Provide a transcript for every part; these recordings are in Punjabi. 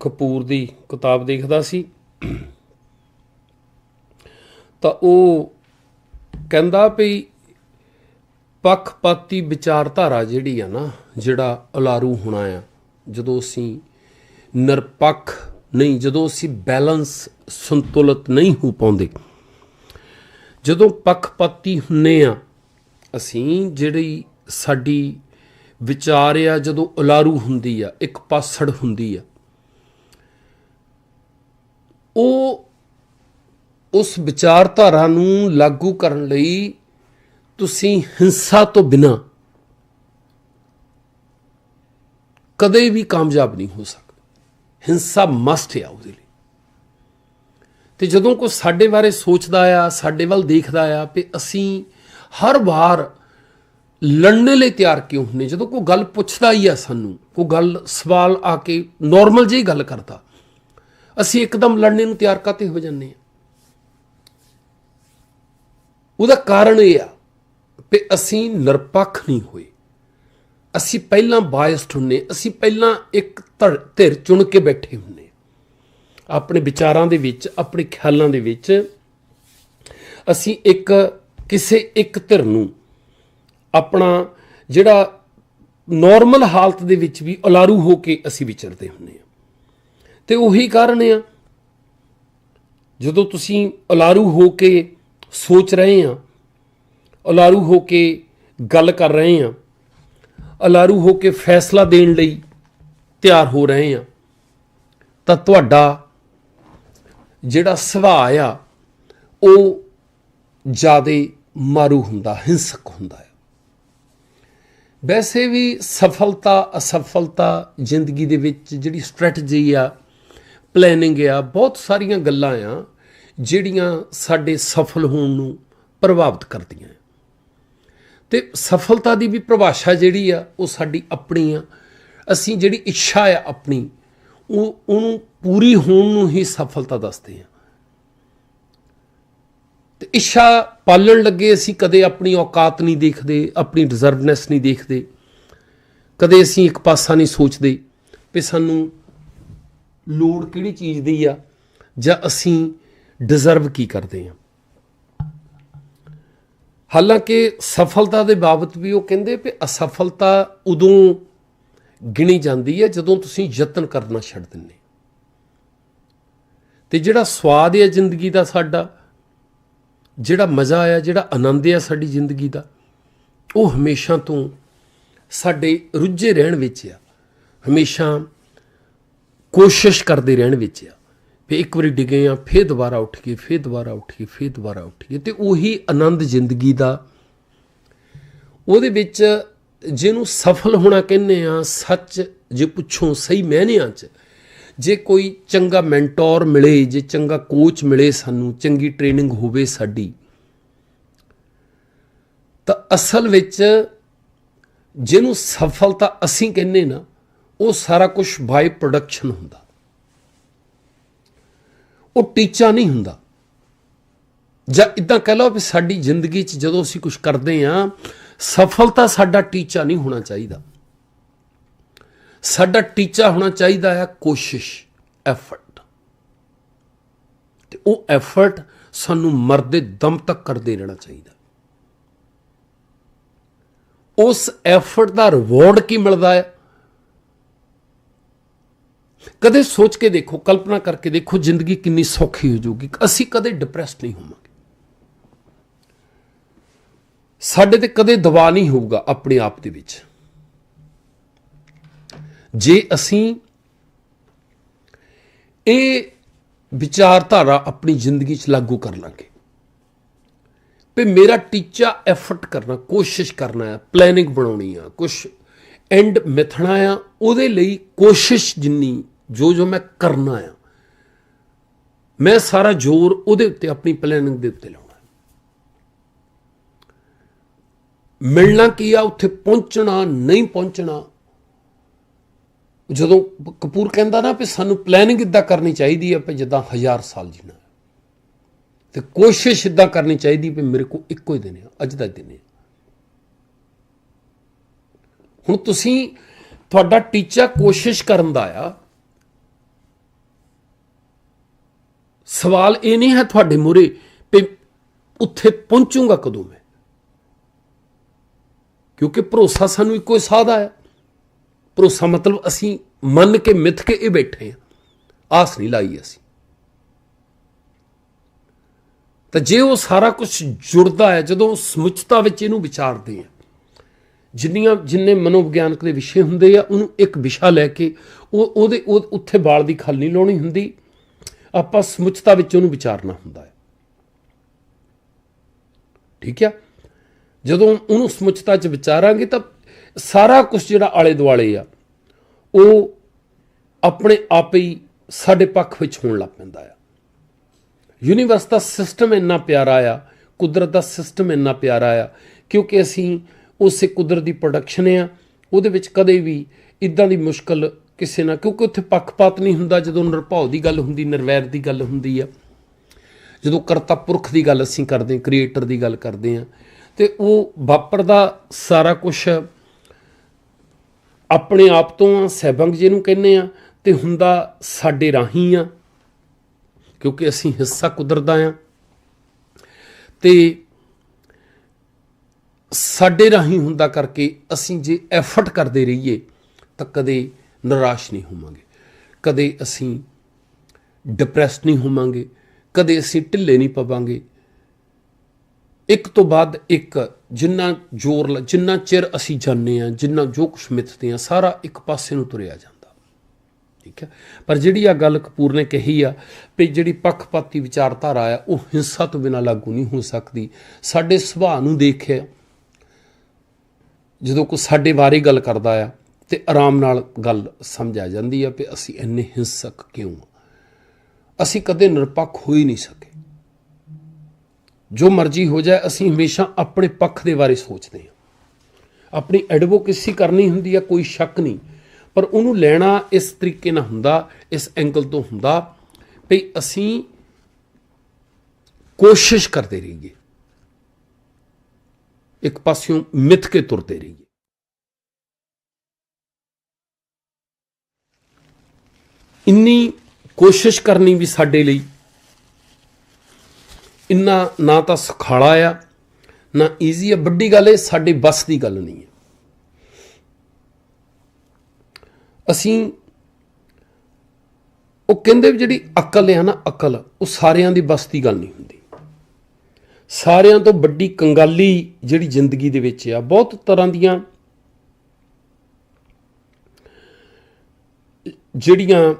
ਕਪੂਰ ਦੀ ਕਿਤਾਬ ਦੇਖਦਾ ਸੀ। ਤਾਂ ਉਹ ਕਹਿੰਦਾ ਵੀ ਪੱਖਪਾਤੀ ਵਿਚਾਰਧਾਰਾ ਜਿਹੜੀ ਆ ਨਾ, ਜਿਹੜਾ ਅਲਾਰੂ ਹੋਣਾ ਆ, ਜਦੋਂ ਅਸੀਂ ਨਿਰਪੱਖ ਨਹੀਂ, ਜਦੋਂ ਅਸੀਂ ਬੈਲੈਂਸ ਸੰਤੁਲਿਤ ਨਹੀਂ ਹੋ ਪਾਉਂਦੇ, ਜਦੋਂ ਪੱਖਪਾਤੀ ਹੁੰਨੇ ਆ, ਅਸੀਂ ਜਿਹੜੀ ਸਾਡੀ ਵਿਚਾਰ ਆ, ਜਦੋਂ ਅਲਾਰੂ ਹੁੰਦੀ ਆ, ਇੱਕ ਪਾਸੜ ਹੁੰਦੀ ਆ ਉਹ ਉਸ ਵਿਚਾਰਧਾਰਾ ਨੂੰ ਲਾਗੂ ਕਰਨ ਲਈ ਤੁਸੀਂ ਹਿੰਸਾ ਤੋਂ ਬਿਨਾ ਕਦੇ ਵੀ ਕਾਮਯਾਬ ਨਹੀਂ ਹੋ ਸਕਦੇ। ਹਿੰਸਾ ਮਸਟ ਹੈ ਉਹਦੇ ਲਈ। ਤੇ ਜਦੋਂ ਕੋਈ ਸਾਡੇ ਬਾਰੇ ਸੋਚਦਾ ਆ, ਸਾਡੇ ਵੱਲ ਦੇਖਦਾ ਆ ਕਿ ਅਸੀਂ ਹਰ ਵਾਰ ਲੜਨੇ ਲਈ ਤਿਆਰ ਕਿਉਂ ਹੁੰਨੇ ਜਦੋਂ ਕੋਈ ਗੱਲ ਪੁੱਛਦਾ ਹੀ ਆ ਸਾਨੂੰ, ਕੋਈ ਗੱਲ ਸਵਾਲ ਆ ਕੇ ਨਾਰਮਲ ਜਿਹੀ ਗੱਲ ਕਰਦਾ ਅਸੀਂ ਇੱਕਦਮ ਲੜਨੇ ਨੂੰ ਤਿਆਰ ਕਾਤੇ ਹੋ ਜਾਂਦੇ ਆ ਉਹਦਾ ਕਾਰਨ ਇਹ ਆ ਕਿ ਅਸੀਂ ਨਿਰਪੱਖ ਨਹੀਂ ਹੋਏ। ਅਸੀਂ ਪਹਿਲਾਂ ਬਾਇਸਡ ਹੁੰਨੇ ਅਸੀਂ ਪਹਿਲਾਂ ਇੱਕ ਧੜ- ਧਿਰ ਚੁਣ ਕੇ ਬੈਠੇ ਹੁੰਨੇ ਆਪਣੇ ਵਿਚਾਰਾਂ ਦੇ ਵਿੱਚ, ਆਪਣੇ ਖਿਆਲਾਂ ਦੇ ਵਿੱਚ ਅਸੀਂ ਇੱਕ ਕਿਸੇ ਇੱਕ ਧਿਰ ਨੂੰ ਆਪਣਾ ਜਿਹੜਾ ਨਾਰਮਲ ਹਾਲਤ ਦੇ ਵਿੱਚ ਵੀ ਉਲਾਰੂ ਹੋ ਕੇ ਅਸੀਂ ਵਿਚਰਦੇ ਹੁੰਨੇ ਆ ਤੇ ਉਹੀ ਕਾਰਨ ਆ। ਜਦੋਂ ਤੁਸੀਂ ਅਲਾਰੂ ਹੋ ਕੇ ਸੋਚ ਰਹੇ ਆ, ਅਲਾਰੂ ਹੋ ਕੇ ਗੱਲ ਕਰ ਰਹੇ ਆ, ਅਲਾਰੂ ਹੋ ਕੇ ਫੈਸਲਾ ਦੇਣ ਲਈ ਤਿਆਰ ਹੋ ਰਹੇ ਆ, ਤਾਂ ਤੁਹਾਡਾ ਜਿਹੜਾ ਸੁਭਾਅ ਆ, ਉਹ ਜਿਆਦੇ ਮਾਰੂ ਹੁੰਦਾ, ਹਿੰਸਕ ਹੁੰਦਾ ਹੈ ਵੈਸੇ ਵੀ ਸਫਲਤਾ, ਅਸਫਲਤਾ ਜ਼ਿੰਦਗੀ ਦੇ ਵਿੱਚ ਜਿਹੜੀ ਸਟ੍ਰੈਟਜੀ ਆ ਪਲੈਨਿੰਗ ਆ, ਬਹੁਤ ਸਾਰੀਆਂ ਗੱਲਾਂ ਆ, ਜਿਹੜੀਆਂ ਸਾਡੇ ਸਫਲ ਹੋਣ ਨੂੰ ਪ੍ਰਭਾਵਿਤ ਕਰਦੀਆਂ ਆ। ਤੇ ਸਫਲਤਾ ਦੀ ਵੀ ਪਰਿਭਾਸ਼ਾ ਜਿਹੜੀ ਆ, ਉਹ ਸਾਡੀ ਆਪਣੀ ਆ। ਅਸੀਂ ਜਿਹੜੀ ਇੱਛਾ ਆ ਆਪਣੀ, ਉਹ, ਉਹਨੂੰ ਪੂਰੀ ਹੋਣ ਨੂੰ ਹੀ ਸਫਲਤਾ ਦੱਸਦੇ ਆ। ਤੇ ਇੱਛਾ ਪਾਲਣ ਲੱਗੇ ਅਸੀਂ ਕਦੇ ਆਪਣੀ ਔਕਾਤ ਨਹੀਂ ਦੇਖਦੇ, ਆਪਣੀ ਡਿਜ਼ਰਵਨੈਸ ਨਹੀਂ ਦੇਖਦੇ। ਕਦੇ ਅਸੀਂ ਇੱਕ ਪਾਸਾ ਨਹੀਂ ਸੋਚਦੇ ਵੀ ਸਾਨੂੰ ਲੋੜ ਕਿਹੜੀ ਚੀਜ਼ ਦੀ ਆ ਜਾਂ ਅਸੀਂ ਡਿਜ਼ਰਵ ਕੀ ਕਰਦੇ ਆ? ਹਾਲਾਂਕਿ ਸਫਲਤਾ ਦੇ ਬਾਬਤ ਵੀ ਉਹ ਕਹਿੰਦੇ ਵੀ ਅਸਫਲਤਾ ਉਦੋਂ ਗਿਣੀ ਜਾਂਦੀ ਹੈ ਜਦੋਂ ਤੁਸੀਂ ਯਤਨ ਕਰਨਾ ਛੱਡ ਦਿੰਦੇ। ਤੇ ਜਿਹੜਾ ਸਵਾਦ ਹੈ ਜ਼ਿੰਦਗੀ ਦਾ ਸਾਡਾ, ਜਿਹੜਾ ਮਜ਼ਾ ਆ, ਜਿਹੜਾ ਆਨੰਦ ਆ ਸਾਡੀ ਜ਼ਿੰਦਗੀ ਦਾ, ਉਹ ਹਮੇਸ਼ਾ ਤੋਂ ਸਾਡੇ ਰੁੱਝੇ ਰਹਿਣ ਵਿੱਚ ਆ। ਹਮੇਸ਼ਾ ਕੋਸ਼ਿਸ਼ ਕਰਦੇ ਰਹਿਣ ਵਿੱਚ ਆ। ਵੀ ਇੱਕ ਵਾਰੀ ਡਿੱਗੇ ਆ, ਫੇਰ ਦੁਬਾਰਾ ਉੱਠ ਕੇ ਫੇਰ ਦੁਬਾਰਾ ਉੱਠ ਕੇ ਫੇਰ ਦੁਬਾਰਾ ਉੱਠ ਕੇ ਤੇ ਉਹੀ ਆਨੰਦ ਜ਼ਿੰਦਗੀ ਦਾ। ਉਹਦੇ ਵਿੱਚ ਜਿਹਨੂੰ ਸਫਲ ਹੋਣਾ ਕਹਿੰਦੇ ਆ, ਸੱਚ ਜੇ ਪੁੱਛੋ ਸਹੀ ਮਹਿਨਿਆਂ 'ਚ, ਜੇ ਕੋਈ ਚੰਗਾ ਮੈਂਟੋਰ ਮਿਲੇ, ਜੇ ਚੰਗਾ ਕੋਚ ਮਿਲੇ ਸਾਨੂੰ, ਚੰਗੀ ਟ੍ਰੇਨਿੰਗ ਹੋਵੇ ਸਾਡੀ, ਤਾਂ ਅਸਲ ਵਿੱਚ ਜਿਹਨੂੰ ਸਫਲਤਾ ਅਸੀਂ ਕਹਿੰਨੇ ਨਾ ਉਹ ਸਾਰਾ ਕੁਝ ਬਾਈ ਪ੍ਰੋਡਕਸ਼ਨ ਹੁੰਦਾ। ਉਹ ਟੀਚਾ ਨਹੀਂ ਹੁੰਦਾ। ਜਾਂ ਇਦਾਂ ਕਹਿ ਲਓ ਵੀ ਸਾਡੀ ਜ਼ਿੰਦਗੀ 'ਚ ਜਦੋਂ ਅਸੀਂ ਕੁਝ ਕਰਦੇ ਆ, ਸਫਲਤਾ ਸਾਡਾ ਟੀਚਾ ਨਹੀਂ ਹੋਣਾ ਚਾਹੀਦਾ। ਸਾਡਾ ਟੀਚਾ ਹੋਣਾ ਚਾਹੀਦਾ ਹੈ ਕੋਸ਼ਿਸ਼ ਐਫਰਟ ਤੇ ਉਹ ਐਫਰਟ ਸਾਨੂੰ ਮਰਦੇ ਦਮ ਤੱਕ ਕਰਦੇ ਰਹਿਣਾ ਚਾਹੀਦਾ। ਉਸ ਐਫਰਟ ਦਾ ਰਿਵਾਰਡ ਕੀ ਮਿਲਦਾ ਹੈ? ਕਦੇ ਸੋਚ ਕੇ ਦੇਖੋ, ਕਲਪਨਾ ਕਰਕੇ ਦੇਖੋ ਜ਼ਿੰਦਗੀ ਕਿੰਨੀ ਸੌਖੀ ਹੋ ਜਾਊਗੀ। ਅਸੀਂ ਕਦੇ ਡਿਪਰੈਸਡ ਨਹੀਂ ਹੋਵਾਂਗੇ। ਸਾਡੇ ਤੇ ਕਦੇ ਦਬਾਅ ਨਹੀਂ ਹੋਊਗਾ ਆਪਣੇ ਆਪ ਦੇ ਵਿੱਚ। ਜੇ ਅਸੀਂ ਇਹ ਵਿਚਾਰਧਾਰਾ ਆਪਣੀ ਜ਼ਿੰਦਗੀ 'ਚ ਲਾਗੂ ਕਰ ਲਾਂਗੇ, ਵੀ ਮੇਰਾ ਟੀਚਾ ਐਫਰਟ ਕਰਨਾ, ਕੋਸ਼ਿਸ਼ ਕਰਨਾ ਹੈ ਪਲੈਨਿੰਗ ਬਣਾਉਣੀ ਆ ਕੁਝ ਐਂਡ ਮਿਥਣਾ ਆ, ਉਹਦੇ ਲਈ ਕੋਸ਼ਿਸ਼ ਜਿੰਨੀ ਜੋ ਜੋ ਮੈਂ ਕਰਨਾ ਆ, ਮੈਂ ਸਾਰਾ ਜ਼ੋਰ ਉਹਦੇ ਉੱਤੇ, ਆਪਣੀ ਪਲੈਨਿੰਗ ਦੇ ਉੱਤੇ ਲਾਉਣਾ। ਮਿਲਣਾ ਕੀ ਆ, ਉੱਥੇ ਪਹੁੰਚਣਾ, ਨਹੀਂ ਪਹੁੰਚਣਾ? ਜਦੋਂ ਕਪੂਰ ਕਹਿੰਦਾ ਨਾ ਵੀ ਸਾਨੂੰ ਪਲੈਨਿੰਗ ਇਦਾਂ ਕਰਨੀ ਚਾਹੀਦੀ ਹੈ ਵੀ ਜਿੱਦਾਂ ਹਜ਼ਾਰ ਸਾਲ ਜੀਣਾ ਤੇ ਕੋਸ਼ਿਸ਼ ਇਦਾਂ ਕਰਨੀ ਚਾਹੀਦੀ ਵੀ ਮੇਰੇ ਕੋਲ ਇੱਕੋ ਹੀ ਦਿਨ ਆ, ਅੱਜ ਦਾ ਦਿਨ ਆ। ਹੁਣ ਤੁਸੀਂ, ਤੁਹਾਡਾ ਟੀਚਾ ਕੋਸ਼ਿਸ਼ ਕਰਨ ਦਾ ਆ ਸਵਾਲ ਇਹ ਨਹੀਂ ਹੈ ਤੁਹਾਡੇ ਮੂਰੇ ਵੀ ਉੱਥੇ ਪਹੁੰਚੂਗਾ ਕਦੋਂ ਮੈਂ। ਕਿਉਂਕਿ ਭਰੋਸਾ ਸਾਨੂੰ ਇੱਕੋ ਹੀ ਸਾਦਾ ਹੈ। ਭਰੋਸਾ ਮਤਲਬ ਅਸੀਂ ਮੰਨ ਕੇ, ਮਿੱਥ ਕੇ ਇਹ ਬੈਠੇ ਹਾਂ। ਆਸ ਨਹੀਂ ਲਾਈ ਅਸੀਂ। ਤਾਂ ਜੇ ਉਹ ਸਾਰਾ ਕੁਝ ਜੁੜਦਾ ਹੈ, ਜਦੋਂ ਸਮੁੱਚਤਾ ਵਿੱਚ ਇਹਨੂੰ ਵਿਚਾਰਦੇ ਆ, ਜਿੰਨੀਆਂ, ਜਿੰਨੇ ਮਨੋਵਿਗਿਆਨਕ ਦੇ ਵਿਸ਼ੇ ਹੁੰਦੇ ਆ, ਉਹਨੂੰ ਇੱਕ ਵਿਸ਼ਾ ਲੈ ਕੇ ਉਹ ਉਹਦੇ, ਉਹ ਉੱਥੇ ਬਾਲ ਦੀ ਖਲ ਨਹੀਂ ਲਾਉਣੀ ਹੁੰਦੀ। ਆਪਾਂ ਸਮੁੱਚਤਾ ਵਿੱਚ ਉਹਨੂੰ ਵਿਚਾਰਨਾ ਹੁੰਦਾ ਹੈ। ਠੀਕ ਹੈ? ਜਦੋਂ ਉਹਨੂੰ ਸਮੁੱਚਤਾ 'ਚ ਵਿਚਾਰਾਂਗੇ ਤਾਂ ਸਾਰਾ ਕੁਝ ਜਿਹੜਾ ਆਲੇ ਦੁਆਲੇ ਆ, ਉਹ ਆਪਣੇ ਆਪ ਹੀ ਸਾਡੇ ਪੱਖ ਵਿੱਚ ਹੋਣ ਲੱਗ ਪੈਂਦਾ ਆ। ਯੂਨੀਵਰਸ ਦਾ ਸਿਸਟਮ ਇੰਨਾ ਪਿਆਰਾ ਆ, ਕੁਦਰਤ ਦਾ ਸਿਸਟਮ ਇੰਨਾ ਪਿਆਰਾ ਆ, ਕਿਉਂਕਿ ਅਸੀਂ ਉਸੇ ਕੁਦਰਤ ਦੀ ਪ੍ਰੋਡਕਸ਼ਨ ਆ, ਉਹਦੇ ਵਿੱਚ ਕਦੇ ਵੀ ਇਦਾਂ ਦੀ ਮੁਸ਼ਕਲ ਕਿਸੇ ਨਾਲ, ਕਿਉਂਕਿ ਉੱਥੇ ਪੱਖਪਾਤ ਨਹੀਂ ਹੁੰਦਾ ਜਦੋਂ ਨਿਰਭਉ ਦੀ ਗੱਲ ਹੁੰਦੀ, ਨਿਰਵੈਰ ਦੀ ਗੱਲ ਹੁੰਦੀ ਆ। ਜਦੋਂ ਕਰਤਾ ਪੁਰਖ ਦੀ ਗੱਲ ਅਸੀਂ ਕਰਦੇ ਹਾਂ, ਕ੍ਰੀਏਟਰ ਦੀ ਗੱਲ ਕਰਦੇ ਹਾਂ, ਤੇ ਉਹ ਵਾਪਰਦਾ ਸਾਰਾ ਕੁਝ ਆਪਣੇ ਆਪ ਤੋਂ ਆ ਜੀ ਨੂੰ ਕਹਿੰਦੇ ਆ, ਤੇ ਹੁੰਦਾ ਸਾਡੇ ਰਾਹੀਂ ਆ, ਕਿਉਂਕਿ ਅਸੀਂ ਹਿੱਸਾ ਕੁਦਰਦਾ ਆ। ਤੇ ਸਾਡੇ ਰਾਹੀਂ ਹੁੰਦਾ ਕਰਕੇ ਅਸੀਂ ਜੇ ਐਫਰਟ ਕਰਦੇ ਰਹੀਏ, ਤਾਂ ਕਦੇ ਨਿਰਾਸ਼ ਨਹੀਂ ਹੋਵਾਂਗੇ। ਕਦੇ ਅਸੀਂ ਡਿਪਰੈਸ ਨਹੀਂ ਹੋਵਾਂਗੇ, ਕਦੇ ਅਸੀਂ ਢਿੱਲੇ ਨਹੀਂ ਪਵਾਂਗੇ। ਇੱਕ ਤੋਂ ਬਾਅਦ ਇੱਕ ਜਿੰਨਾ ਜ਼ੋਰ ਜਿੰਨਾ ਚਿਰ ਅਸੀਂ ਜਾਣਦੇ ਆ ਜਿੰਨਾ ਜੋ ਕੁਛ ਮਿੱਥਦੇ ਆ ਸਾਰਾ ਇੱਕ ਪਾਸੇ ਨੂੰ ਤੁਰਿਆ ਜਾਂਦਾ। ਠੀਕ ਹੈ? ਪਰ ਜਿਹੜੀ ਆ ਗੱਲ ਕਪੂਰ ਨੇ ਕਹੀ ਆ ਵੀ ਜਿਹੜੀ ਪੱਖਪਾਤੀ ਵਿਚਾਰਧਾਰਾ ਆ, ਉਹ ਹਿੰਸਾ ਤੋਂ ਬਿਨਾਂ ਲਾਗੂ ਨਹੀਂ ਹੋ ਸਕਦੀ। ਸਾਡੇ ਸੁਭਾਅ ਨੂੰ ਦੇਖਿਆ, ਜਦੋਂ ਕੋਈ ਸਾਡੇ ਬਾਰੇ ਗੱਲ ਕਰਦਾ ਆ ਤੇ ਆਰਾਮ ਨਾਲ ਗੱਲ ਸਮਝ ਆ ਜਾਂਦੀ ਆ ਵੀ ਅਸੀਂ ਇੰਨੇ ਹਿੰਸਕ ਕਿਉਂ ਆ? ਅਸੀਂ ਕਦੇ ਨਿਰਪੱਖ ਹੋ ਹੀ ਨਹੀਂ ਸਕੇ। ਜੋ ਮਰਜ਼ੀ ਹੋ ਜਾਏ, ਅਸੀਂ ਹਮੇਸ਼ਾ ਆਪਣੇ ਪੱਖ ਦੇ ਬਾਰੇ ਸੋਚਦੇ ਹਾਂ। ਆਪਣੀ ਐਡਵੋਕੇਸੀ ਕਰਨੀ ਹੁੰਦੀ ਆ, ਕੋਈ ਸ਼ੱਕ ਨਹੀਂ। ਪਰ ਉਹਨੂੰ ਲੈਣਾ ਇਸ ਤਰੀਕੇ ਨਾਲ ਹੁੰਦਾ, ਇਸ ਐਂਗਲ ਤੋਂ ਹੁੰਦਾ ਵੀ ਅਸੀਂ ਕੋਸ਼ਿਸ਼ ਕਰਦੇ ਰਹੀਏ। ਇੱਕ ਪਾਸਿਓਂ ਮਿੱਥ ਕੇ ਤੁਰਦੇ ਰਹੀਏ। ਇੰਨੀ ਕੋਸ਼ਿਸ਼ ਕਰਨੀ ਵੀ ਸਾਡੇ ਲਈ। ਇੰਨਾ ਨਾ ਤਾਂ ਸੁਖਾਲਾ ਆ, ਨਾ ਈਜ਼ੀ ਆ, ਵੱਡੀ ਗੱਲ ਇਹ ਸਾਡੇ ਬਸ ਦੀ ਗੱਲ ਨਹੀਂ ਹੈ। ਅਸੀਂ ਉਹ ਕਹਿੰਦੇ ਵੀ ਜਿਹੜੀ ਅਕਲ ਹੈ ਨਾ ਅਕਲ, ਉਹ ਸਾਰਿਆਂ ਦੀ ਬਸ ਦੀ ਗੱਲ ਨਹੀਂ ਹੁੰਦੀ। ਸਾਰਿਆਂ ਤੋਂ ਵੱਡੀ ਕੰਗਾਲੀ ਜਿਹੜੀ ਜ਼ਿੰਦਗੀ ਦੇ ਵਿੱਚ ਆ, ਬਹੁਤ ਤਰ੍ਹਾਂ ਦੀਆਂ ਜਿਹੜੀਆਂ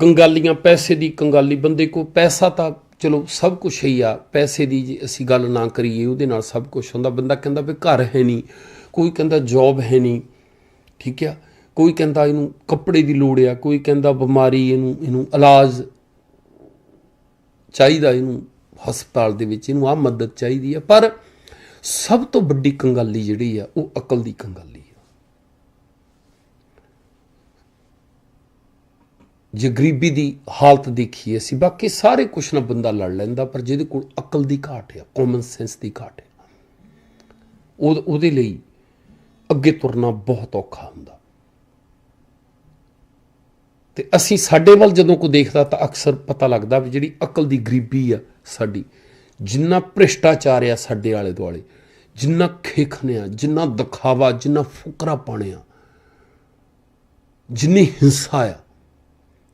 ਕੰਗਾਲੀਆਂ ਪੈਸੇ ਦੀ ਕੰਗਾਲੀ, ਬੰਦੇ ਕੋ ਪੈਸਾ ਤਾਂ ਚਲੋ ਸਭ ਕੁਝ ਹੀ ਆ। ਪੈਸੇ ਦੀ ਜੇ ਅਸੀਂ ਗੱਲ ਨਾ ਕਰੀਏ, ਉਹਦੇ ਨਾਲ ਸਭ ਕੁਝ ਹੁੰਦਾ। ਬੰਦਾ ਕਹਿੰਦਾ ਵੀ ਘਰ ਹੈ ਨਹੀਂ, ਕੋਈ ਕਹਿੰਦਾ ਜੌਬ ਹੈ ਨਹੀਂ, ਠੀਕ ਆ। ਕੋਈ ਕਹਿੰਦਾ ਇਹਨੂੰ ਕੱਪੜੇ ਦੀ ਲੋੜ ਆ, ਕੋਈ ਕਹਿੰਦਾ ਬਿਮਾਰੀ ਇਹਨੂੰ ਇਹਨੂੰ ਇਲਾਜ ਚਾਹੀਦਾ ਇਹਨੂੰ ਹਸਪਤਾਲ ਦੇ ਵਿੱਚ, ਇਹਨੂੰ ਆ ਮਦਦ ਚਾਹੀਦੀ ਆ। ਪਰ ਸਭ ਤੋਂ ਵੱਡੀ ਕੰਗਾਲੀ ਜਿਹੜੀ ਆ, ਉਹ ਅਕਲ ਦੀ ਕੰਗਾਲੀ ਆ ਜੇ ਗਰੀਬੀ ਦੀ ਹਾਲਤ ਦੇਖੀਏ ਅਸੀਂ, ਬਾਕੀ ਸਾਰੇ ਕੁਛ ਨਾ ਬੰਦਾ ਲੜ ਲੈਂਦਾ, ਪਰ ਜਿਹਦੇ ਕੋਲ ਅਕਲ ਦੀ ਘਾਟ ਹੈ ਕਾਮਨ ਸੈਂਸ ਦੀ ਘਾਟ ਹੈ, ਉਹ ਉਹਦੇ ਲਈ ਅੱਗੇ ਤੁਰਨਾ ਬਹੁਤ ਔਖਾ ਹੁੰਦਾ। ਤੇ ਅਸੀਂ ਸਾਡੇ ਵੱਲ ਜਦੋਂ ਕੋ ਦੇਖਦਾ ਤਾਂ ਅਕਸਰ ਪਤਾ ਲੱਗਦਾ ਵੀ ਜਿਹੜੀ ਅਕਲ ਦੀ ਗਰੀਬੀ ਆ ਸਾਡੀ, ਜਿੰਨਾ ਭ੍ਰਿਸ਼ਟਾਚਾਰ ਆ ਸਾਡੇ ਆਲੇ ਦੁਆਲੇ, ਜਿੰਨਾ ਖੇਖਣਿਆ, ਜਿੰਨਾ ਦਿਖਾਵਾ, ਜਿੰਨਾ ਫੁਕਰਾ ਪਾਣਿਆ ਜਿੰਨੀ ਹਿੰਸਾ ਆ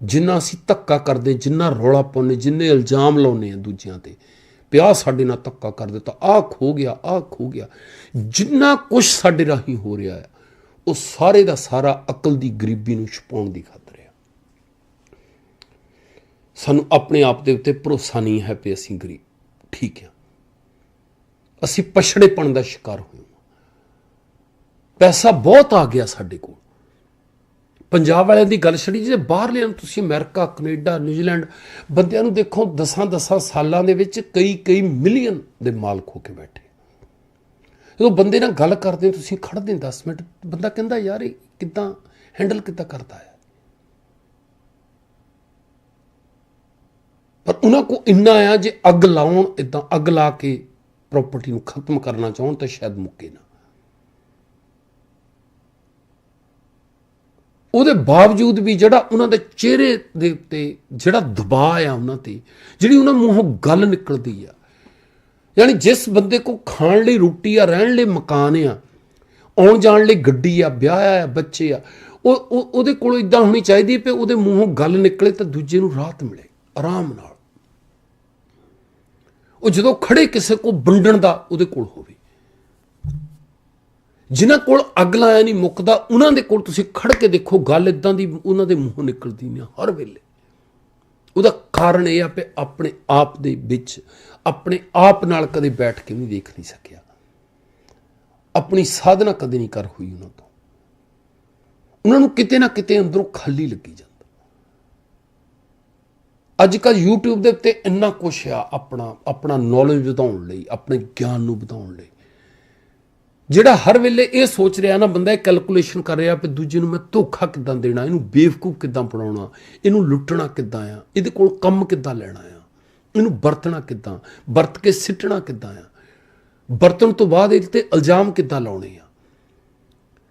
ਜਿੰਨਾ ਅਸੀਂ ਧੱਕਾ ਕਰਦੇ, ਜਿੰਨਾ ਰੌਲਾ ਪਾਉਂਦੇ, ਜਿੰਨੇ ਇਲਜ਼ਾਮ ਲਾਉਂਦੇ ਆ ਦੂਜਿਆਂ ਤੇ ਪਿਆ ਸਾਡੇ ਨਾਲ ਧੱਕਾ ਕਰ ਦਿੱਤਾ ਆਹ ਖੋ ਗਿਆ, ਆਹ ਖੋ ਗਿਆ। ਜਿੰਨਾ ਕੁਝ ਸਾਡੇ ਰਾਹੀਂ ਹੋ ਰਿਹਾ ਹੈ, ਉਹ ਸਾਰੇ ਦਾ ਸਾਰਾ ਅਕਲ ਦੀ ਗਰੀਬੀ ਨੂੰ ਛੁਪਾਉਣ ਦੀ ਖਾਤਰ ਹੈ। ਸਾਨੂੰ ਆਪਣੇ ਆਪ ਦੇ ਉੱਤੇ ਭਰੋਸਾ ਨਹੀਂ ਹੈ ਕਿ ਅਸੀਂ ਗਰੀਬ, ਠੀਕ ਹੈ। ਅਸੀਂ ਪਛੜੇਪਣ ਦਾ ਸ਼ਿਕਾਰ ਹੋਏ ਹਾਂ। ਪੈਸਾ ਬਹੁਤ ਆ ਗਿਆ ਸਾਡੇ ਕੋਲ। ਪੰਜਾਬ ਵਾਲਿਆਂ ਦੀ ਗੱਲ ਛੜੀ ਜੇ ਬਾਹਰਲਿਆਂ ਨੂੰ ਤੁਸੀਂ ਅਮਰੀਕਾ, ਕੈਨੇਡਾ, ਨਿਊਜ਼ੀਲੈਂਡ ਬੰਦਿਆਂ ਨੂੰ ਦੇਖੋ, ਦਸਾਂ ਦਸਾਂ ਸਾਲਾਂ ਦੇ ਵਿੱਚ ਕਈ ਕਈ ਮਿਲੀਅਨ ਦੇ ਮਾਲਕ ਹੋ ਕੇ ਬੈਠੇ। ਜਦੋਂ ਬੰਦੇ ਨਾਲ ਗੱਲ ਕਰਦੇ ਹੋ, ਤੁਸੀਂ ਖੜਦੇ 10 ਮਿੰਟ, ਬੰਦਾ ਕਹਿੰਦਾ, ਯਾਰ, ਇਹ ਕਿੱਦਾਂ ਹੈਂਡਲ ਕਿੱਦਾਂ ਕਰਦਾ ਹੈ? ਪਰ ਉਹਨਾਂ ਕੋ ਇੰਨਾ ਆ, ਜੇ ਅੱਗ ਲਾਉਣ ਇਦਾਂ ਅੱਗ ਲਾ ਕੇ ਪ੍ਰਾਪਰਟੀ ਨੂੰ ਖਤਮ ਕਰਨਾ ਚਾਹਣ, ਤਾਂ ਸ਼ਾਇਦ ਮੁੱਕੇ ਨਾ। ਉਹਦੇ ਬਾਵਜੂਦ ਵੀ ਜਿਹੜਾ ਉਹਨਾਂ ਦੇ ਚਿਹਰੇ ਦੇ ਉੱਤੇ ਜਿਹੜਾ ਦਬਾਅ ਆ ਉਹਨਾਂ ਤੇ, ਜਿਹੜੀ ਉਹਨਾਂ ਮੂੰਹੋਂ ਗੱਲ ਨਿਕਲਦੀ ਆ, ਯਾਨੀ ਜਿਸ ਬੰਦੇ ਕੋ ਖਾਣ ਲਈ ਰੋਟੀ ਆ, ਰਹਿਣ ਲਈ ਮਕਾਨ ਆ, ਆਉਣ ਜਾਣ ਲਈ ਗੱਡੀ ਆ, ਵਿਆਹ ਆ, ਬੱਚੇ ਆ, ਉਹ, ਉਹ- ਉਹਦੇ ਕੋਲ ਇਦਾਂ ਹੋਣੀ ਚਾਹੀਦੀ ਵੀ ਉਹਦੇ ਮੂੰਹੋਂ ਗੱਲ ਨਿਕਲੇ ਤਾਂ ਦੂਜੇ ਨੂੰ ਰਾਹਤ ਮਿਲੇ, ਆਰਾਮ ਨਾਲ। ਉਹ ਜਦੋਂ ਖੜੇ ਕਿਸੇ ਕੋ ਵੰਡਣ ਦਾ ਉਹਦੇ ਕੋਲ ਹੋਵੇ। ਜਿਨ੍ਹਾਂ ਕੋਲ ਅੱਗ ਲਾਇਆ ਨਹੀਂ ਮੁੱਕਦਾ, ਉਹਨਾਂ ਦੇ ਕੋਲ ਤੁਸੀਂ ਖੜ ਕੇ ਦੇਖੋ, ਗੱਲ ਇਦਾਂ ਦੀ ਉਹਨਾਂ ਦੇ ਮੂੰਹੋਂ ਨਿਕਲਦੀ ਨਹੀਂ ਹਰ ਵੇਲੇ। ਉਹਦਾ ਕਾਰਨ ਇਹ ਆ ਕਿ ਆਪਣੇ ਆਪ ਦੇ ਵਿੱਚ, ਆਪਣੇ ਆਪ ਨਾਲ ਕਦੇ ਬੈਠ ਕੇ ਨਹੀਂ ਦੇਖ ਨਹੀਂ ਸਕਿਆ। ਆਪਣੀ ਸਾਧਨਾ ਕਦੇ ਨਹੀਂ ਕਰ ਹੋਈ ਉਹਨਾਂ ਤੋਂ। ਉਹਨਾਂ ਨੂੰ ਕਿਤੇ ਨਾ ਕਿਤੇ ਅੰਦਰੋਂ ਖਾਲੀ ਲੱਗੀ ਜਾਂਦਾ। ਅੱਜ ਕੱਲ YouTube ਦੇ ਉੱਤੇ ਇੰਨਾ ਕੁਛ ਆ ਆਪਣਾ ਆਪਣਾ ਨੌਲੇਜ ਵਧਾਉਣ ਲਈ, ਆਪਣੇ ਗਿਆਨ ਨੂੰ ਵਧਾਉਣ ਲਈ। ਜਿਹੜਾ ਹਰ ਵੇਲੇ ਇਹ ਸੋਚ ਰਿਹਾ ਨਾ, ਬੰਦਾ ਇਹ ਕੈਲਕੂਲੇਸ਼ਨ ਕਰ ਰਿਹਾ ਕਿ ਦੂਜੇ ਨੂੰ ਮੈਂ ਧੋਖਾ ਕਿੱਦਾਂ ਦੇਣਾ, ਇਹਨੂੰ ਬੇਵਕੂਫ ਕਿੱਦਾਂ ਬਣਾਉਣਾ ਇਹਨੂੰ ਲੁੱਟਣਾ ਕਿੱਦਾਂ ਆ, ਇਹਦੇ ਕੋਲ ਕੰਮ ਕਿੱਦਾਂ ਲੈਣਾ ਆ, ਇਹਨੂੰ ਵਰਤਣਾ ਕਿੱਦਾਂ, ਵਰਤ ਕੇ ਸਿੱਟਣਾ ਕਿੱਦਾਂ ਆ, ਵਰਤਣ ਤੋਂ ਬਾਅਦ ਇਹਦੇ ਤੇ ਇਲਜ਼ਾਮ ਕਿੱਦਾਂ ਲਾਉਣੇ ਆ,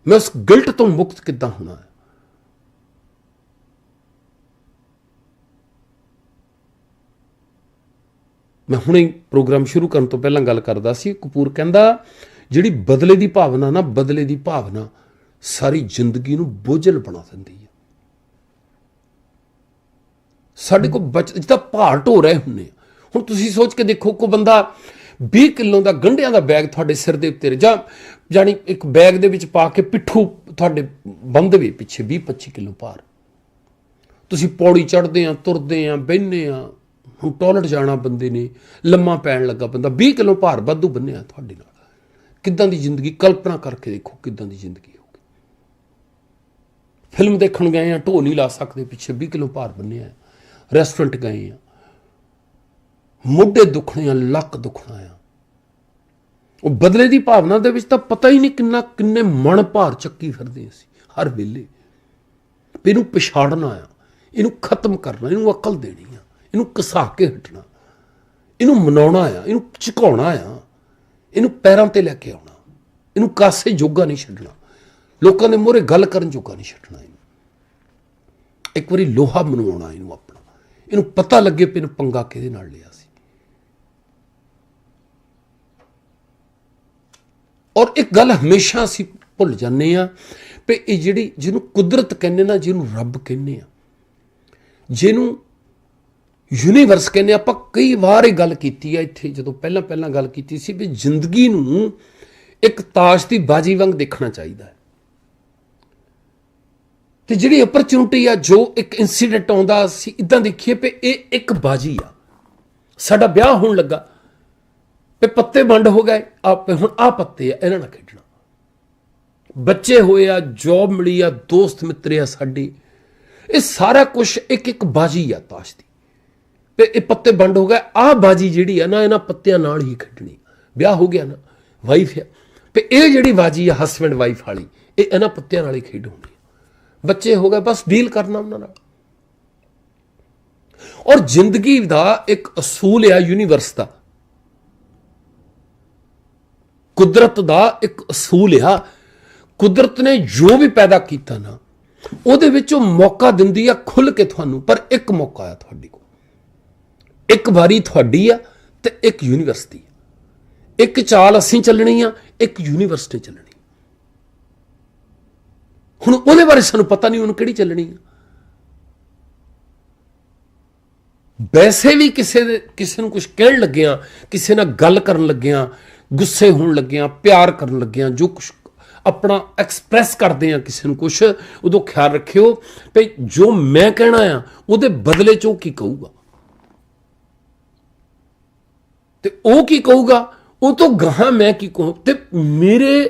ਮੈਂ ਉਸ ਗਿਲਟ ਤੋਂ ਮੁਕਤ ਕਿੱਦਾਂ ਹੋਣਾ ਹੈ ਮੈਂ ਹੁਣੇ ਪ੍ਰੋਗਰਾਮ ਸ਼ੁਰੂ ਕਰਨ ਤੋਂ ਪਹਿਲਾਂ ਗੱਲ ਕਰਦਾ ਸੀ, ਕਪੂਰ ਕਹਿੰਦਾ ਜਿਹੜੀ ਬਦਲੇ ਦੀ ਭਾਵਨਾ ਨਾ, ਬਦਲੇ ਦੀ ਭਾਵਨਾ ਸਾਰੀ ਜ਼ਿੰਦਗੀ ਨੂੰ ਬੋਝਲ ਬਣਾ ਦਿੰਦੀ ਹੈ। ਸਾਡੇ ਕੋਲ ਬਚ ਜਿੱਦਾਂ ਭਾਰ ਢੋ ਰਹੇ ਹੁੰਨੇ ਆ। ਹੁਣ ਤੁਸੀਂ ਸੋਚ ਕੇ ਦੇਖੋ ਕੋ ਬੰਦਾ 20 ਕਿਲੋ ਦਾ ਗੰਢਿਆਂ ਦਾ ਬੈਗ ਤੁਹਾਡੇ ਸਿਰ ਦੇ ਉੱਤੇ ਜਾਂ ਜਾਨੀ ਇੱਕ ਬੈਗ ਦੇ ਵਿੱਚ ਪਾ ਕੇ ਪਿੱਠੂ ਤੁਹਾਡੇ ਬੰਦ ਵੀ ਪਿੱਛੇ 20 25 ਕਿਲੋ ਭਾਰ। ਤੁਸੀਂ ਪੌੜੀ ਚੜ੍ਹਦੇ ਆ ਤੁਰਦੇ ਆ ਬਹਿੰਦੇ ਆ ਹੁਣ ਟਾਇਲਟ ਜਾਣਾ ਬੰਦੇ ਨੇ, ਲੰਮਾ ਪੈਣ ਲੱਗਾ ਬੰਦਾ 20 ਕਿਲੋ ਭਾਰ ਵਾਧੂ ਬੰਨਿਆ ਤੁਹਾਡੇ ਨਾਲ। ਕਿੱਦਾਂ ਦੀ ਜ਼ਿੰਦਗੀ, ਕਲਪਨਾ ਕਰਕੇ ਦੇਖੋ ਕਿੱਦਾਂ ਦੀ ਜ਼ਿੰਦਗੀ ਹੋਊਗੀ। ਫਿਲਮ ਦੇਖਣ ਗਏ ਆ ਢੋ ਨਹੀਂ ਲਾ ਸਕਦੇ, ਪਿੱਛੇ 20 ਕਿਲੋ ਭਾਰ ਬੰਨਿਆ ਹੈ। ਰੈਸਟੋਰੈਂਟ ਗਏ ਆ। ਮੋਢੇ ਦੁਖਣੇ ਆ, ਲੱਕ ਦੁਖਣਾ ਆ। ਉਹ ਬਦਲੇ ਦੀ ਭਾਵਨਾ ਦੇ ਵਿੱਚ ਤਾਂ ਪਤਾ ਹੀ ਨਹੀਂ ਕਿੰਨਾ, ਕਿੰਨੇ ਮਨ ਭਾਰ ਚੱਕੀ ਫਿਰਦੇ ਅਸੀਂ, ਹਰ ਵੇਲੇ। ਵੀ ਇਹਨੂੰ ਪਛਾੜਨਾ ਆ, ਇਹਨੂੰ ਖਤਮ ਕਰਨਾ, ਇਹਨੂੰ ਅਕਲ ਦੇਣੀ ਆ, ਇਹਨੂੰ ਕਸਾ ਕੇ ਹਟਣਾ। ਇਹਨੂੰ ਮਨਾਉਣਾ ਆ, ਇਹਨੂੰ ਝੁਕਾਉਣਾ ਆ। ਇਹਨੂੰ ਪੈਰਾਂ ਤੇ ਲੈ ਕੇ ਆਉਣਾ। ਇਹਨੂੰ ਕਾਸੇ ਜੋਗਾ ਨਹੀਂ ਛੱਡਣਾ। ਲੋਕਾਂ ਦੇ ਮੂਹਰੇ ਗੱਲ ਕਰਨ ਜੋਗਾ ਨਹੀਂ ਛੱਡਣਾ ਇਹਨੂੰ। ਇੱਕ ਵਾਰੀ ਲੋਹਾ ਮਨਵਾਉਣਾ ਇਹਨੂੰ ਆਪਣਾ। ਇਹਨੂੰ ਪਤਾ ਲੱਗੇ ਵੀ ਇਹਨੂੰ ਪੰਗਾ ਕਿਹਦੇ ਨਾਲ ਲਿਆ ਸੀ। ਔਰ ਇੱਕ ਗੱਲ ਹਮੇਸ਼ਾ ਅਸੀਂ ਭੁੱਲ ਜਾਂਦੇ ਆ ਵੀ ਇਹ ਜਿਹੜੀ ਜਿਹਨੂੰ ਕੁਦਰਤ ਕਹਿੰਦੇ ਨਾ, ਜਿਹਨੂੰ ਰੱਬ ਕਹਿੰਦੇ ਆ, ਜਿਹਨੂੰ ਯੂਨੀਵਰਸ ਕਹਿੰਦੇ ਆ, ਆਪਾਂ ਕਈ ਵਾਰ ਇਹ ਗੱਲ ਕੀਤੀ ਆ ਇੱਥੇ ਜਦੋਂ ਪਹਿਲਾਂ ਪਹਿਲਾਂ ਗੱਲ ਕੀਤੀ ਸੀ ਵੀ ਜ਼ਿੰਦਗੀ ਨੂੰ ਇੱਕ ਤਾਸ਼ ਦੀ ਬਾਜੀ ਵਾਂਗ ਦੇਖਣਾ ਚਾਹੀਦਾ ਹੈ। ਤੇ ਜਿਹੜੀ ਅਪਰਚੂਨਿਟੀ ਆ ਜੋ ਇੱਕ ਇਨਸੀਡੈਂਟ ਆਉਂਦਾ ਸੀ ਇਦਾਂ ਦੇਖੀਏ ਵੀ ਇਹ ਇੱਕ ਬਾਜੀ ਆ। ਸਾਡਾ ਵਿਆਹ ਹੋਣ ਲੱਗਾ ਤੇ ਪੱਤੇ ਵੰਡ ਹੋ ਗਏ ਆਪੇ ਹੁਣ ਆ ਪੱਤੇ ਆ ਇਹਨਾਂ ਨਾਲ ਖੇਡਣਾ। ਬੱਚੇ ਹੋਏ ਆ ਜੌਬ ਮਿਲੀ ਆ ਦੋਸਤ ਮਿੱਤਰ ਆ ਸਾਡੇ ਇਹ ਸਾਰਾ ਕੁਝ ਇੱਕ ਇੱਕ ਬਾਜੀ ਆ ਤਾਸ਼ ਦੀ। ਤੇ ਇਹ ਪੱਤੇ ਵੰਡ ਹੋ ਗਏ। ਆਹ ਬਾਜੀ ਜਿਹੜੀ ਆ ਨਾ, ਇਹਨਾਂ ਪੱਤਿਆਂ ਨਾਲ ਹੀ ਖੇਡਣੀ। ਵਿਆਹ ਹੋ ਗਿਆ ਨਾ ਵਾਈਫ ਆ। ਤੇ ਇਹ ਜਿਹੜੀ ਬਾਜੀ ਆ ਹਸਬੰਡ ਵਾਈਫ ਵਾਲੀ, ਇਹ ਇਹਨਾਂ ਪੱਤਿਆਂ ਨਾਲ ਹੀ ਖੇਡ ਹੋਣੀ ਬੱਚੇ ਹੋ ਗਏ, ਬਸ ਡੀਲ ਕਰਨਾ ਉਹਨਾਂ ਨਾਲ। ਔਰ ਜ਼ਿੰਦਗੀ ਦਾ ਇੱਕ ਅਸੂਲ ਆ ਯੂਨੀਵਰਸ ਦਾ। ਕੁਦਰਤ ਦਾ ਇੱਕ ਅਸੂਲ ਆ। ਕੁਦਰਤ ਨੇ ਜੋ ਵੀ ਪੈਦਾ ਕੀਤਾ ਨਾ, ਉਹਦੇ ਵਿੱਚ ਉਹ ਮੌਕਾ ਦਿੰਦੀ ਆ ਖੁੱਲ ਕੇ ਤੁਹਾਨੂੰ, ਪਰ ਇੱਕ ਮੌਕਾ ਆ ਤੁਹਾਡੇ ਕੋਲ। ਇੱਕ ਵਾਰੀ ਤੁਹਾਡੀ ਆ ਤੇ ਇੱਕ ਯੂਨੀਵਰਸਿਟੀ ਆ। ਇੱਕ ਚਾਲ ਅਸੀਂ ਚੱਲਣੀ ਆ, ਇੱਕ ਯੂਨੀਵਰਸਿਟੀ ਚੱਲਣੀ। ਹੁਣ ਉਹਦੇ ਬਾਰੇ ਸਾਨੂੰ ਪਤਾ ਨਹੀਂ ਉਹਨੂੰ ਕਿਹੜੀ ਚੱਲਣੀ ਆ। ਵੈਸੇ ਵੀ ਕਿਸੇ ਦੇ ਕਿਸੇ ਨੂੰ ਕੁਝ ਕਹਿਣ ਲੱਗਿਆਂ, ਕਿਸੇ ਨਾਲ ਗੱਲ ਕਰਨ ਲੱਗਿਆਂ, ਗੁੱਸੇ ਹੋਣ ਲੱਗਿਆਂ, ਪਿਆਰ ਕਰਨ ਲੱਗਿਆਂ, ਜੋ ਕੁਝ ਆਪਣਾ ਐਕਸਪ੍ਰੈਸ ਕਰਦੇ ਆ ਕਿਸੇ ਨੂੰ ਕੁਝ ਉਦੋਂ ਖਿਆਲ ਰੱਖਿਓ ਵੀ ਜੋ ਮੈਂ ਕਹਿਣਾ ਆ, ਉਹਦੇ ਬਦਲੇ ਚ ਉਹ ਕੀ ਕਹੂਗਾ। ਤੇ ਉਹ ਕੀ ਕਹੂਗਾ? ਉਹ ਤੋਂ ਗਾਹਾਂ ਮੈਂ ਕੀ ਕਹੂੰ? ਤੇ ਮੇਰੇ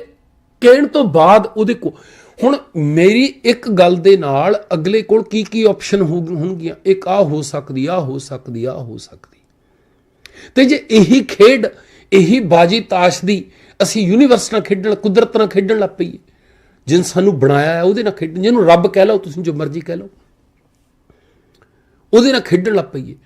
ਕਹਿਣ ਤੋਂ ਬਾਅਦ ਉਹਦੇ ਕੋ ਹੁਣ ਮੇਰੀ ਇੱਕ ਗੱਲ ਦੇ ਨਾਲ ਅਗਲੇ ਕੋਲ ਕੀ ਕੀ ਆਪਸ਼ਨ ਹੋਣਗੀਆਂ? ਇੱਕ ਆ ਹੋ ਸਕਦੀ ਆ ਹੋ ਸਕਦੀ ਆ ਹੋ ਸਕਦੀ। ਤੇ ਜੇ ਇਹੀ ਖੇਡ, ਇਹੀ ਬਾਜੀ ਤਾਸ਼ ਦੀ ਅਸੀਂ ਯੂਨੀਵਰਸ ਨਾਲ ਖੇਡਣ, ਕੁਦਰਤ ਨਾਲ ਖੇਡਣ ਲੱਗ ਪਈਏ। ਜਿਨ ਸਾਨੂੰ ਬਣਾਇਆ ਹੈ, ਉਹਦੇ ਨਾਲ ਖੇਡਣ ਜਿਹਨੂੰ ਰੱਬ ਕਹਿ ਲਓ, ਤੁਸੀਂ ਜੋ ਮਰਜ਼ੀ ਕਹਿ ਲਓ। ਉਹਦੇ ਨਾਲ ਖੇਡਣ ਲੱਗ ਪਈਏ।